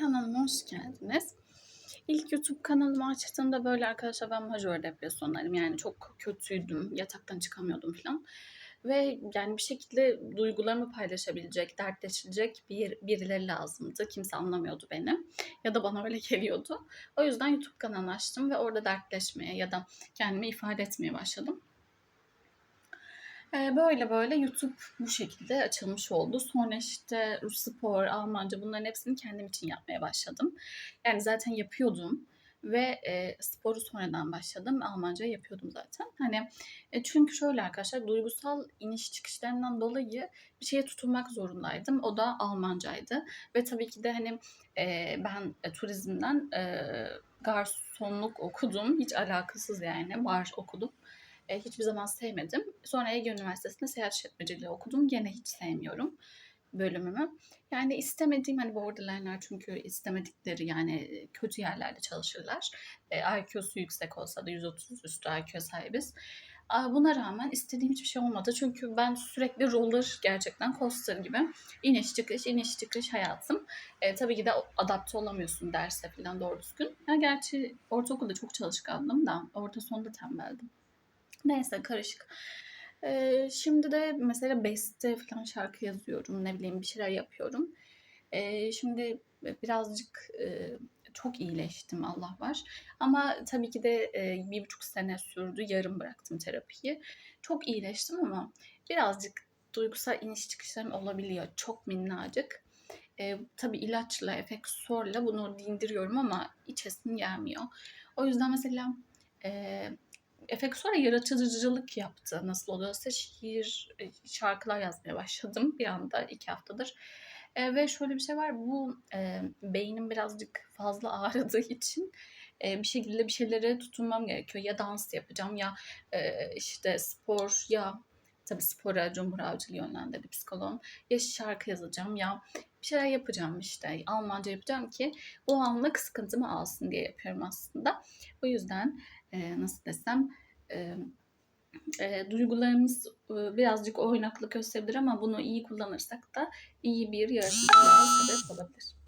kanalıma hoş geldiniz. İlk YouTube kanalımı açtığımda böyle arkadaşlar ben majör depresyondaydım. Yani çok kötüydüm. Yataktan çıkamıyordum falan. Ve yani bir şekilde duygularımı paylaşabilecek, dertleşilecek bir, birileri lazımdı. Kimse anlamıyordu beni. Ya da bana öyle geliyordu. O yüzden YouTube kanalı açtım ve orada dertleşmeye ya da kendimi ifade etmeye başladım. Ee, böyle böyle YouTube bu şekilde açılmış oldu. Sonra işte spor, Almanca bunların hepsini kendim için yapmaya başladım. Yani zaten yapıyordum ve e, sporu sonradan başladım. Almanca yapıyordum zaten. Hani e, çünkü şöyle arkadaşlar duygusal iniş çıkışlarından dolayı bir şeye tutunmak zorundaydım. O da Almancaydı ve tabii ki de hani e, ben e, turizmden e, garsonluk okudum. Hiç alakasız yani bar okudum. E, hiçbir zaman sevmedim. Sonra Ege Üniversitesi'nde seyahat işletmeciliği okudum. Gene hiç sevmiyorum bölümümü. Yani istemediğim hani borderline'lar çünkü istemedikleri yani kötü yerlerde çalışırlar. E, IQ'su yüksek olsa da 130 üstü IQ sahibiz. Buna rağmen istediğim hiçbir şey olmadı. Çünkü ben sürekli roller gerçekten coaster gibi iniş çıkış iniş çıkış hayatım. E, tabii ki de adapte olamıyorsun derse falan doğru düzgün. Ya gerçi ortaokulda çok çalışkandım da orta sonda tembeldim. Neyse karışık. Ee, şimdi de mesela beste falan şarkı yazıyorum. Ne bileyim bir şeyler yapıyorum. Ee, şimdi birazcık e, çok iyileştim Allah var. Ama tabii ki de e, bir buçuk sene sürdü. Yarım bıraktım terapiyi. Çok iyileştim ama birazcık duygusal iniş çıkışlarım olabiliyor. Çok minnacık. E, tabii ilaçla, efeksorla bunu dindiriyorum ama içesim gelmiyor. O yüzden mesela e, Efekt sonra yaratıcılık yaptı. Nasıl oluyorsa şiir, e, şarkılar yazmaya başladım bir anda iki haftadır. E, ve şöyle bir şey var. Bu e, beynim birazcık fazla ağrıdığı için e, bir şekilde bir şeylere tutunmam gerekiyor. Ya dans yapacağım ya e, işte spor ya tabii spora Cumhur Avcı'lı yönlendirdi psikoloğum. Ya şarkı yazacağım ya bir şeyler yapacağım işte. Almanca yapacağım ki o anlık sıkıntımı alsın diye yapıyorum aslında. O yüzden e, nasıl desem e, e, duygularımız e, birazcık oynaklık gösterebilir ama bunu iyi kullanırsak da iyi bir yaratıcılığa sebep olabilir.